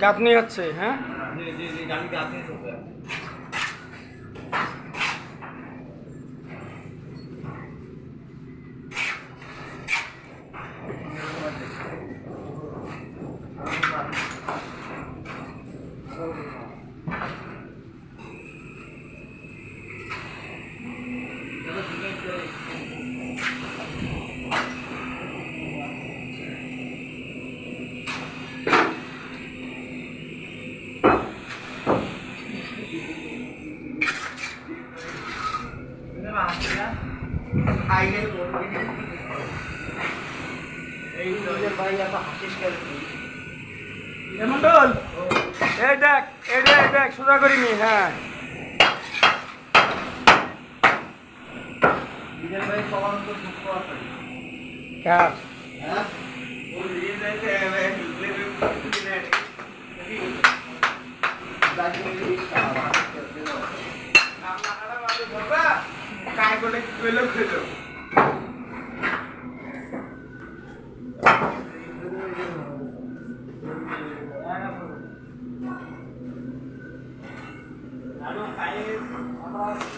গাঁথনি হচ্ছে হ্যাঁ? জি জি জি গাড়ি গাড়ি চলছে মন্ডল এই দেখ এই দেখ এই দেখ সোজা করিনি হ্যাঁ ছাগলে খেলো খেলো Thank you.